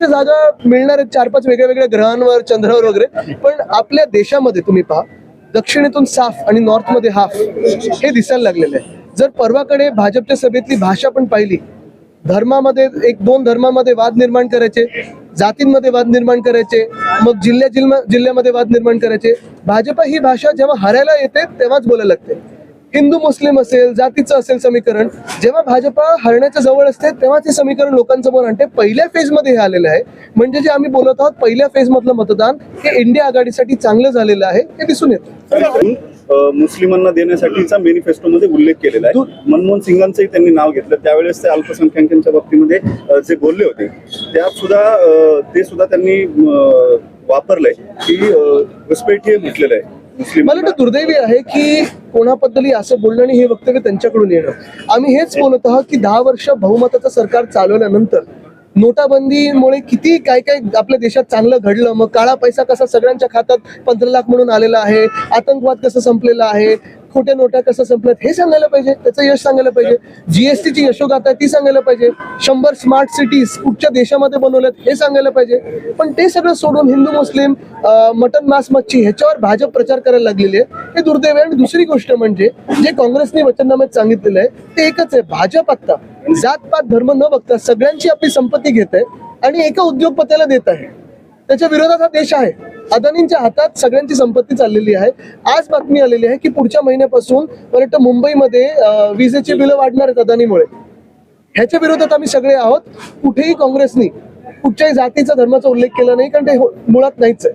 जागा मिळणार आहेत चार पाच वेगळ्या वेगळ्या ग्रहांवर चंद्रावर वगैरे. पण आपल्या देशामध्ये तुम्ही पहा दक्षिणेतून साफ आणि नॉर्थमध्ये हाफ हे दिसायला लागलेलं आहे. जर परवाकडे भाजपच्या सभेतली भाषा पण पाहिली धर्मामध्ये एक दोन धर्मामध्ये वाद निर्माण करायचे जातींमध्ये वाद निर्माण करायचे मग जिल्ह्या जिल्ह्यामध्ये वाद निर्माण करायचे भाजपा ही भाषा जेव्हा हरायला येते तेव्हाच बोलायला लागते. हिंदू मुस्लिम असेल जातीचं असेल समीकरण जेव्हा भाजपा हरण्याच्या जवळ असते तेव्हा ते समीकरण लोकांसमोर आणते. पहिल्या फेजमध्ये हे आलेलं आहे. म्हणजे जे आम्ही बोलत आहोत पहिल्या फेज मधलं मतदान हे इंडिया आघाडीसाठी चांगलं झालेलं आहे हे दिसून येतं. मुस्लिमांना देण्यासाठीचा मेनिफेस्टो मध्ये उल्लेख केलेला आहे. मनमोहन सिंगांचंही त्यांनी नाव घेतलं. त्यावेळेस ते अल्पसंख्याकांच्या बाबतीमध्ये जे बोलले होते त्यात सुद्धा ते सुद्धा त्यांनी वापरलंय की अ, घुसपेटी म्हटलेलं आहे मुस्लिम मला वाटतं दुर्दैवी आहे की कोणाबद्दलही असं बोलणं आणि हे वक्तव्य त्यांच्याकडून येणं. आम्ही हेच बोलत आहोत की दहा वर्ष बहुमताचं सरकार चालवल्यानंतर नोटाबंदीमुळे किती काय काय आपल्या देशात चांगलं घडलं मग काळा पैसा कसा सगळ्यांच्या खात्यात पंधरा लाख म्हणून आलेला आहे आतंकवाद कसं संपलेला आहे खोट्या नोटा कसं संपल्यात हे सांगायला पाहिजे त्याचं यश सांगायला पाहिजे. जीएसटीची यशोगाथा आहे ती सांगायला पाहिजे. शंभर स्मार्ट सिटीज कुठच्या देशामध्ये बनवल्यात हे सांगायला पाहिजे. पण ते सगळं सोडून हिंदू मुस्लिम मटन मास मच्छी ह्याच्यावर भाजप प्रचार करायला लागलेली आहे. हे दुर्दैव आणि दुसरी गोष्ट म्हणजे जे काँग्रेसने वचननाम्यात सांगितलेलं आहे ते एकच आहे. भाजप आता जातपात धर्म न बघता सगळ्यांची आपली संपत्ती घेत आहे आणि एका उद्योगपत्याला देत आहे. त्याच्या विरोधात हा देश आहे. अदानींच्या हातात सगळ्यांची संपत्ती चाललेली आहे. आज बातमी आलेली आहे की पुढच्या महिन्यापासून वाटतं मुंबईमध्ये विजेची बिलं वाढणार आहेत अदानीमुळे. ह्याच्या विरोधात आम्ही सगळे आहोत. कुठेही काँग्रेसनी कुठच्याही जातीचा धर्माचा उल्लेख केला नाही कारण ते हो-, मुळात नाहीच आहे.